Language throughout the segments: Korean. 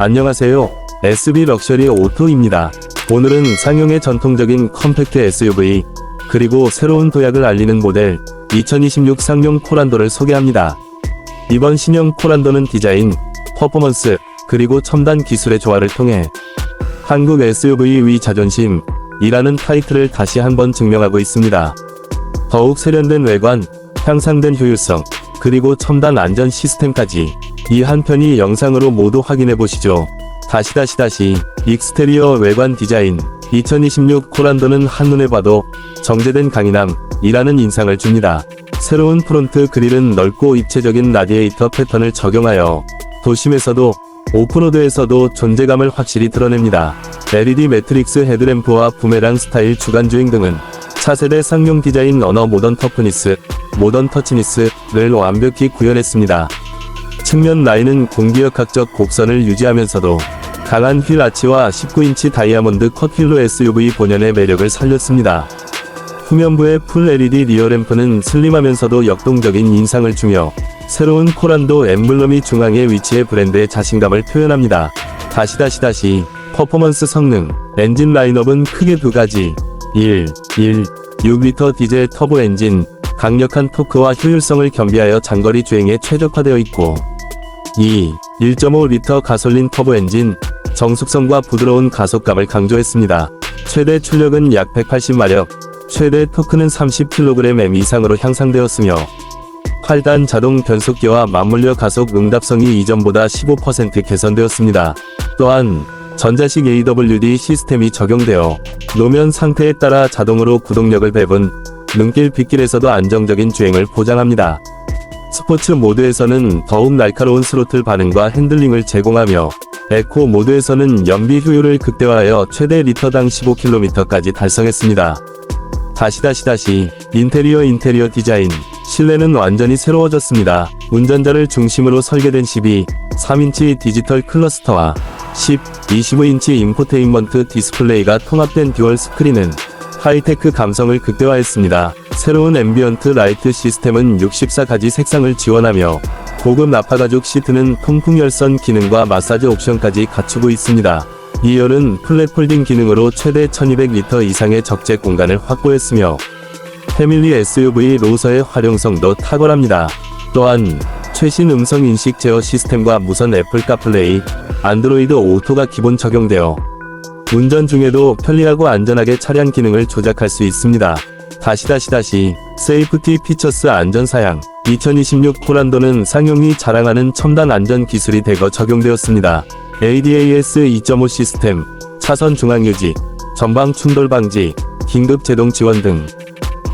안녕하세요. SB 럭셔리 오토입니다. 오늘은 상용의 전통적인 컴팩트 SUV, 그리고 새로운 도약을 알리는 모델 2026 상용 코란도를 소개합니다. 이번 신형 코란도는 디자인, 퍼포먼스, 그리고 첨단 기술의 조화를 통해 한국 SUV 위 자존심, 이라는 타이틀을 다시 한번 증명하고 있습니다. 더욱 세련된 외관, 향상된 효율성, 그리고 첨단 안전 시스템까지 이 한 편이 영상으로 모두 확인해 보시죠. 다시 다시 다시 익스테리어 외관 디자인 2026 코란도는 한눈에 봐도 정제된 강인함이라는 인상을 줍니다. 새로운 프론트 그릴은 넓고 입체적인 라디에이터 패턴을 적용하여 도심에서도 오프로드에서도 존재감을 확실히 드러냅니다. LED 매트릭스 헤드램프와 부메랑 스타일 주간주행 등은 차세대 상용 디자인 언어 모던 터프니스, 모던 터치니스를 완벽히 구현했습니다. 측면 라인은 공기역학적 곡선을 유지하면서도 강한 휠 아치와 19인치 다이아몬드 컷 휠로 SUV 본연의 매력을 살렸습니다. 후면부의 풀 LED 리어램프는 슬림하면서도 역동적인 인상을 주며 새로운 코란도 엠블럼이 중앙에 위치해 브랜드의 자신감을 표현합니다. 다시 다시 다시 퍼포먼스 성능 엔진 라인업은 크게 두 가지 1. 1. 6리터 디젤 터보 엔진 강력한 토크와 효율성을 겸비하여 장거리 주행에 최적화되어 있고 2. 1.5리터 가솔린 터보 엔진 정숙성과 부드러운 가속감을 강조했습니다. 최대 출력은 약 180마력, 최대 토크는 30kgm 이상으로 향상되었으며 8단 자동 변속기와 맞물려 가속 응답성이 이전보다 15% 개선되었습니다. 또한 전자식 AWD 시스템이 적용되어 노면 상태에 따라 자동으로 구동력을 배분, 눈길 빗길에서도 안정적인 주행을 보장합니다. 스포츠 모드에서는 더욱 날카로운 스로틀 반응과 핸들링을 제공하며 에코 모드에서는 연비 효율을 극대화하여 최대 리터당 15km까지 달성했습니다. 다시 다시 다시 인테리어 인테리어 디자인 실내는 완전히 새로워졌습니다. 운전자를 중심으로 설계된 12, 3인치 디지털 클러스터와 10, 25인치 인포테인먼트 디스플레이가 통합된 듀얼 스크린은 하이테크 감성을 극대화했습니다. 새로운 앰비언트 라이트 시스템은 64가지 색상을 지원하며 고급 나파가죽 시트는 통풍 열선 기능과 마사지 옵션까지 갖추고 있습니다. 2열은 플랫 폴딩 기능으로 최대 1200리터 이상의 적재 공간을 확보했으며 패밀리 SUV 로서의 활용성도 탁월합니다. 또한 최신 음성 인식 제어 시스템과 무선 애플 카플레이, 안드로이드 오토가 기본 적용되어 운전 중에도 편리하고 안전하게 차량 기능을 조작할 수 있습니다. 다시 다시 다시 세이프티 피처스 안전 사양 2026 코란도는 상용이 자랑하는 첨단 안전 기술이 대거 적용되었습니다. ADAS 2.5 시스템, 차선 중앙 유지, 전방 충돌 방지, 긴급 제동 지원 등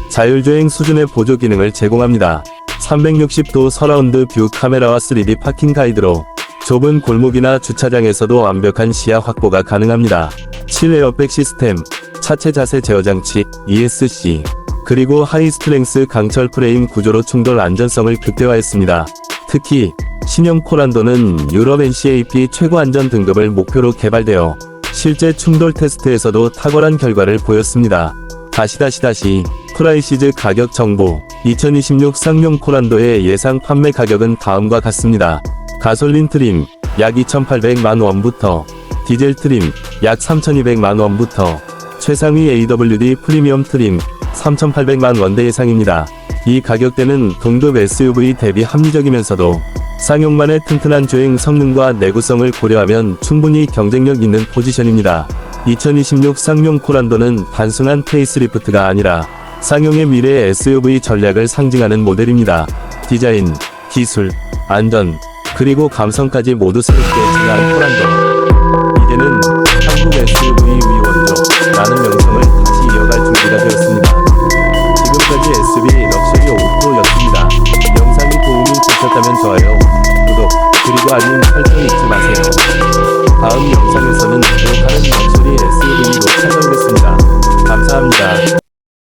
자율주행 수준의 보조 기능을 제공합니다. 360도 서라운드 뷰 카메라와 3D 파킹 가이드로 좁은 골목이나 주차장에서도 완벽한 시야 확보가 가능합니다. 7에어백 시스템, 차체 자세 제어 장치, ESC, 그리고 하이 스트렝스 강철 프레임 구조로 충돌 안전성을 극대화했습니다. 특히 신형 코란도는 유럽 NCAP 최고 안전 등급을 목표로 개발되어 실제 충돌 테스트에서도 탁월한 결과를 보였습니다. 다시 다시 다시 프라이시즈 가격 정보 2026 쌍용 코란도의 예상 판매 가격은 다음과 같습니다. 가솔린 트림 약 2,800만 원부터 디젤 트림 약 3,200만 원부터 최상위 AWD 프리미엄 트림 3,800만 원대 예상입니다. 이 가격대는 동급 SUV 대비 합리적이면서도 쌍용만의 튼튼한 주행 성능과 내구성을 고려하면 충분히 경쟁력 있는 포지션입니다. 2026 쌍용 코란도는 단순한 페이스리프트가 아니라 쌍용의 미래 SUV 전략을 상징하는 모델입니다. 디자인, 기술, 안전, 그리고 감성까지 모두 새롭게 진화한 코란도. 이제는 한국 SUV 그리고 알림 설정 잊지 마세요. 다음 영상에서는 또 다른 럭셔리 SUV로 찾아오겠습니다. 감사합니다.